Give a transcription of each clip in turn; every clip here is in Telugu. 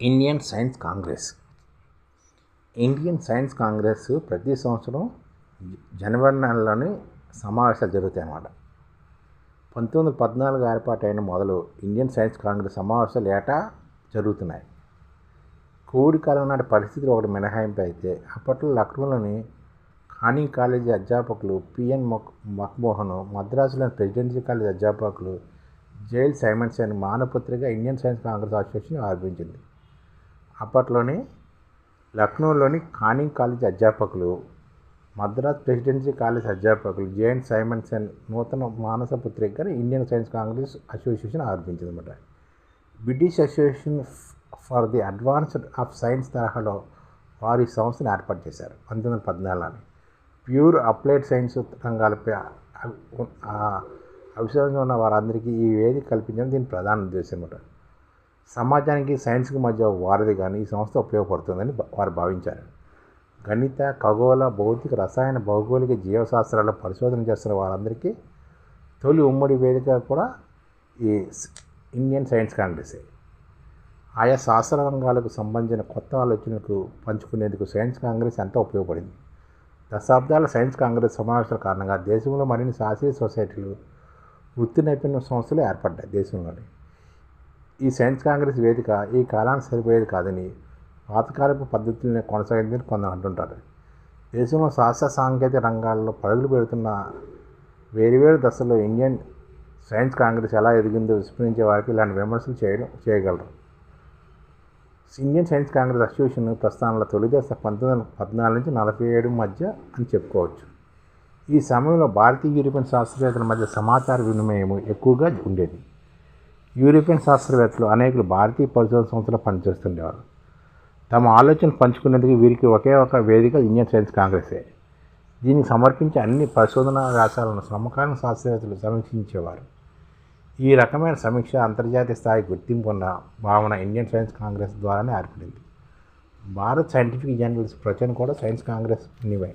Indian science congress Indian science congress ప్రతి సంవత్సరం జనవరి నెలలోని సమావేశాలు జరుగుతాయి అన్నమాట. పంతొమ్మిది వందల పద్నాలుగు ఏర్పాటైన మొదలు ఇండియన్ సైన్స్ కాంగ్రెస్ సమావేశాలు ఏటా జరుగుతున్నాయి. కోవిడ్ కాలం నాటి పరిస్థితులు ఒకటి మినహాయింపు అయితే అప్పట్లో లక్నోలోని ఖానీ కాలేజీ అధ్యాపకులు పిఎన్ మక్ మక్మోహన్ మద్రాసులోని ప్రెసిడెన్సీ కాలేజీ అధ్యాపకులు జైల్ సైమన్స్ అని మానపత్రిక ఇండియన్ సైన్స్ కాంగ్రెస్ అసోసియేషన్ ఆరంభించింది అప్పట్లోని లక్నోలోని కానింగ్ కాలేజ్ అధ్యాపకులు మద్రాస్ ప్రెసిడెన్సీ కాలేజ్ అధ్యాపకులు జేఎన్ సైమన్సన్ నూతన మానస పత్రికని ఇండియన్ సైన్స్ కాంగ్రెస్ అసోసియేషన్ ఆరంభించింది అనమాట British association for the advanced of science తరహాలో వారు ఈ సంస్థను ఏర్పాటు చేశారు పంతొమ్మిది వందల పద్నాలుగులోని. ప్యూర్ అప్లైడ్ సైన్స్ రంగాలపై అవిశ్వాసంగా ఉన్న వారందరికీ ఈ వేదిక కల్పించడం దీని ప్రధాన ఉద్దేశం అనమాట సమాజానికి సైన్స్కి మధ్య వారధి కానీ ఈ సంస్థ ఉపయోగపడుతుందని వారు భావించారు. గణిత ఖగోళ భౌతిక రసాయన భౌగోళిక జీవశాస్త్రాల పరిశోధన చేస్తున్న వారందరికీ తొలి ఉమ్మడి వేదిక కూడా ఈ ఇండియన్ సైన్స్ కాంగ్రెస్. ఆయా శాస్త్ర రంగాలకు సంబంధించిన కొత్త ఆలోచనలకు పంచుకునేందుకు సైన్స్ కాంగ్రెస్ ఎంతో ఉపయోగపడింది. దశాబ్దాల సైన్స్ కాంగ్రెస్ సమావేశాల కారణంగా దేశంలో మరిన్ని శాస్త్రీయ సొసైటీలు వృత్తి నైపుణ్య సంస్థలు ఏర్పడ్డాయి దేశంలోని. ఈ సైన్స్ కాంగ్రెస్ వేదిక ఈ కాలానికి సరిపోయేది కాదని పాతకాలపు పద్ధతులను కొనసాగిందని కొందరు అంటుంటారు. దేశంలో శాస్త్ర సాంకేతిక రంగాల్లో పరుగులు పెడుతున్న వేరువేరు దశల్లో ఇండియన్ సైన్స్ కాంగ్రెస్ ఎలా ఎదిగిందో విస్మరించే వారికి ఇలాంటి విమర్శలు చేయడం చేయగలరు. ఇండియన్ సైన్స్ కాంగ్రెస్ అసోసియేషన్ ప్రస్థానంలో తొలి దశ పంతొమ్మిది వందల పద్నాలుగు నుంచి నలభై ఏడు మధ్య అని చెప్పుకోవచ్చు. ఈ సమయంలో భారతీయ యూరోపియన్ శాస్త్రవేత్తల మధ్య సమాచార వినిమయం ఎక్కువగా ఉండేది. యూరోపియన్ శాస్త్రవేత్తలు అనేకులు భారతీయ పరిశోధన సంస్థలో పనిచేస్తుండేవారు. తమ ఆలోచన పంచుకునేందుకు వీరికి ఒకే ఒక వేదిక ఇండియన్ సైన్స్ కాంగ్రెసే. దీనికి సమర్పించే అన్ని పరిశోధనా వ్యాసాలను సమకాలీన శాస్త్రవేత్తలు సమీక్షించేవారు. ఈ రకమైన సమీక్ష అంతర్జాతీయ స్థాయి గుర్తింపు ఉన్న భావన ఇండియన్ సైన్స్ కాంగ్రెస్ ద్వారానే ఏర్పడింది. భారత్ సైంటిఫిక్ జర్నల్స్ ప్రచురణ కూడా సైన్స్ కాంగ్రెస్ నివై.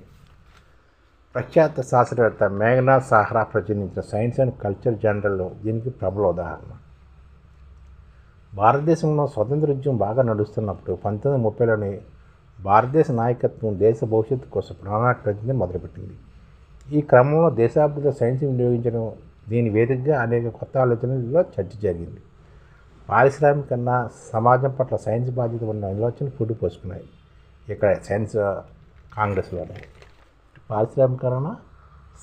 ప్రఖ్యాత శాస్త్రవేత్త మేఘనాథ్ సాహ్రా ప్రచురించిన సైన్స్ అండ్ కల్చర్ జర్నల్లో దీనికి ప్రబల ఉదాహరణ. భారతదేశంలో స్వతంత్ర ఉద్యమం బాగా నడుస్తున్నప్పుడు పంతొమ్మిది ముప్పైలోని భారతదేశ నాయకత్వం దేశ భవిష్యత్తు కోసం ప్రణాళిక రచించడం మొదలుపెట్టింది. ఈ క్రమంలో దేశాభివృద్ధి సైన్స్ వినియోగించడం దీని వేదికగా అనేక కొత్త ఆలోచనలలో చర్చ జరిగింది. పారిశ్రామికన్నా సమాజం పట్ల సైన్స్ బాధ్యత ఉన్న ఆలోచనలు పుట్టు పోసుకున్నాయి. ఇక్కడ సైన్స్ కాంగ్రెస్లోనే పారిశ్రామికరణ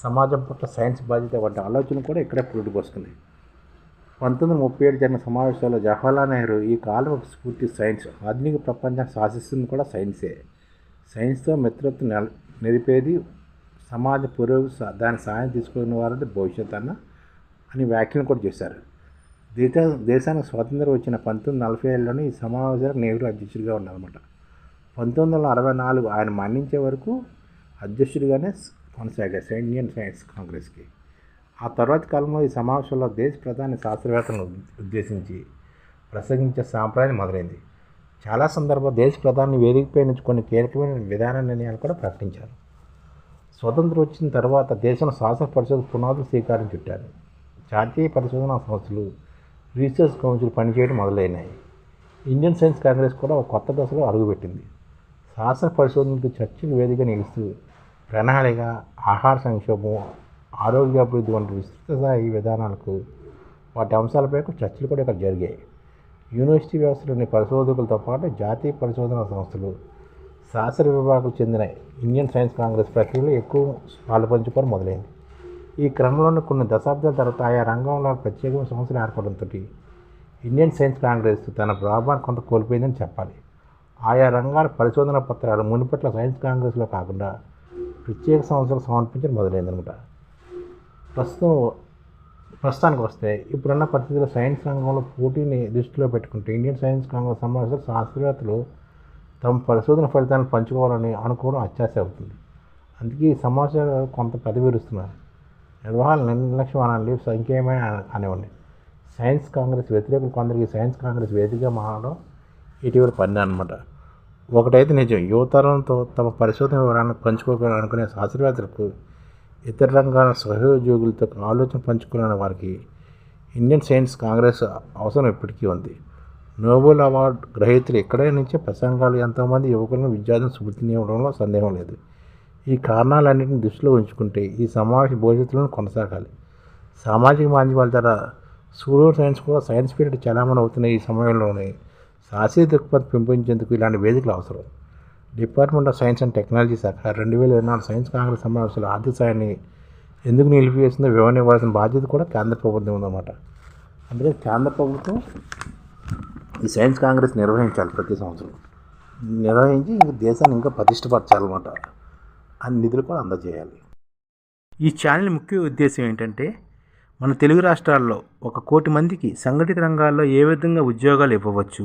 సమాజం పట్ల సైన్స్ బాధ్యత వంటి ఆలోచనలు కూడా ఇక్కడే పురుడు పోసుకున్నాయి. పంతొమ్మిది ముప్పై ఏడు జరిగిన సమావేశాల్లో జవహర్లాల్ నెహ్రూ ఈ కాలం స్ఫూర్తి సైన్స్ ఆధునిక ప్రపంచాన్ని శాసిస్తుంది కూడా సైన్సే. సైన్స్తో మిత్రత్వం నెల నిలిపేది సమాజ పురోగతి దాని సాయం తీసుకునే వారంటే భవిష్యత్ అన్న అని వ్యాఖ్యలు కూడా చేశారు. దేశ దేశానికి స్వాతంత్రం వచ్చిన పంతొమ్మిది నలభై ఏళ్ళలోనే ఈ సమావేశాలకు నెహ్రూ అధ్యక్షుడిగా ఉన్నారన్నమాట. పంతొమ్మిది వందల అరవై నాలుగు ఆయన మరణించే వరకు అధ్యక్షుడిగానే కొనసాగారు ఇండియన్ సైన్స్ కాంగ్రెస్కి. ఆ తర్వాతి కాలంలో ఈ సమావేశంలో దేశ ప్రధాని శాస్త్రవేత్తలను ఉద్దేశించి ప్రసంగించే సాంప్రదాయం మొదలైంది. చాలా సందర్భ దేశ ప్రధాని వేదికపై నుంచి కొన్ని కీలకమైన విధాన నిర్ణయాలు కూడా ప్రకటించారు. స్వతంత్రం వచ్చిన తర్వాత దేశంలో శాస్త్ర పరిశోధన పునాదులు శ్రీకారం చుట్టారు. జాతీయ పరిశోధనా సంస్థలు రీసెర్చ్ కౌన్సిల్ పనిచేయడం మొదలైనాయి. ఇండియన్ సైన్స్ కాంగ్రెస్ కూడా ఒక కొత్త దశలో అడుగుపెట్టింది. శాస్త్ర పరిశోధనలకు చర్చలు వేదిక నిలుస్తూ ప్రణాళిక ఆహార సంక్షోభం ఆరోగ్యాభివృద్ధి వంటి విస్తృత స్థాయి విధానాలకు వాటి అంశాలపై చర్చలు కూడా ఇక్కడ జరిగాయి. యూనివర్సిటీ వ్యవస్థలోని పరిశోధకులతో పాటు జాతీయ పరిశోధనా సంస్థలు శాస్త్ర విభాగం చెందిన ఇండియన్ సైన్స్ కాంగ్రెస్ ప్రక్రియలో ఎక్కువ పాలు మొదలైంది. ఈ క్రమంలోనే కొన్ని దశాబ్దాల తర్వాత ఆయా రంగంలో ప్రత్యేకమైన సంస్థలు ఏర్పడంతో ఇండియన్ సైన్స్ కాంగ్రెస్ తన ప్రభావాన్ని కొంత కోల్పోయిందని చెప్పాలి. ఆయా రంగాల పరిశోధన పత్రాలు మునుపట్ల సైన్స్ కాంగ్రెస్లో కాకుండా ప్రత్యేక సంస్థలు సమర్పించడం మొదలైందనమాట. ప్రస్తుతం ప్రస్తుతానికి వస్తే ఇప్పుడున్న పరిస్థితుల్లో సైన్స్ రంగంలో పోటీని దృష్టిలో పెట్టుకుంటే ఇండియన్ సైన్స్ కాంగ్రెస్ సమావేశాలు శాస్త్రవేత్తలు తమ పరిశోధన ఫలితాలను పంచుకోవాలని అనుకోవడం అత్యాశ అవుతుంది. అందుకే ఈ సమాచారాలు కొంత పెదవిరుస్తున్నారు. నిర్వహణ నిర్లక్ష్యం అనండి సంఖ్యమైన అనివ్వండి సైన్స్ కాంగ్రెస్ వ్యతిరేకులు కొందరికి సైన్స్ కాంగ్రెస్ వేదికగా మారడం ఇటీవల పని అనమాట ఒకటైతే నిజం యువతరంతో తమ పరిశోధన వివరాలను పంచుకోవాలనుకునే శాస్త్రవేత్తలకు ఇతర రంగాల సహోద్యోగులతో ఆలోచన పంచుకునే వారికి ఇండియన్ సైన్స్ కాంగ్రెస్ అవసరం ఇప్పటికీ ఉంది. నోబెల్ అవార్డు గ్రహీతలు ఇక్కడే నుంచే ప్రసంగాలు ఎంతోమంది యువకులను విద్యార్థులను స్ఫూర్తినివ్వడంలో సందేహం లేదు. ఈ కారణాలన్నింటిని దృష్టిలో ఉంచుకుంటే ఈ సమావేశ భవిష్యత్తులను కొనసాగాలి. సామాజిక మాధ్యమాల ద్వారా సూడో సైన్స్ కూడా సైన్స్ పీరియడ్ చలామణి అవుతున్న ఈ సమయంలోనే శాస్త్రీయ దృక్పథం పెంపొందించేందుకు ఇలాంటి వేదికలు అవసరం. Department of science and technology శాఖ రెండు వేల ఇరవై నాలుగు సైన్స్ కాంగ్రెస్ సమావేశంలో ఆర్థిక సాయాన్ని ఎందుకు నిలిపివేసిందో వివరణ ఇవ్వాల్సిన బాధ్యత కూడా కేంద్ర ప్రభుత్వం ఉందన్నమాట. అందుకే కేంద్ర ప్రభుత్వం ఈ సైన్స్ కాంగ్రెస్ నిర్వహించాలి ప్రతి సంవత్సరం. నిర్వహించి దేశాన్ని ఇంకా ప్రతిష్టపరచాలన్నమాట అన్ని నిధులు కూడా అందజేయాలి. ఈ ఛానల్ ముఖ్య ఉద్దేశం ఏంటంటే మన తెలుగు రాష్ట్రాల్లో ఒక కోటి మందికి సంఘటిత రంగాల్లో ఏ విధంగా ఉద్యోగాలు ఇవ్వవచ్చు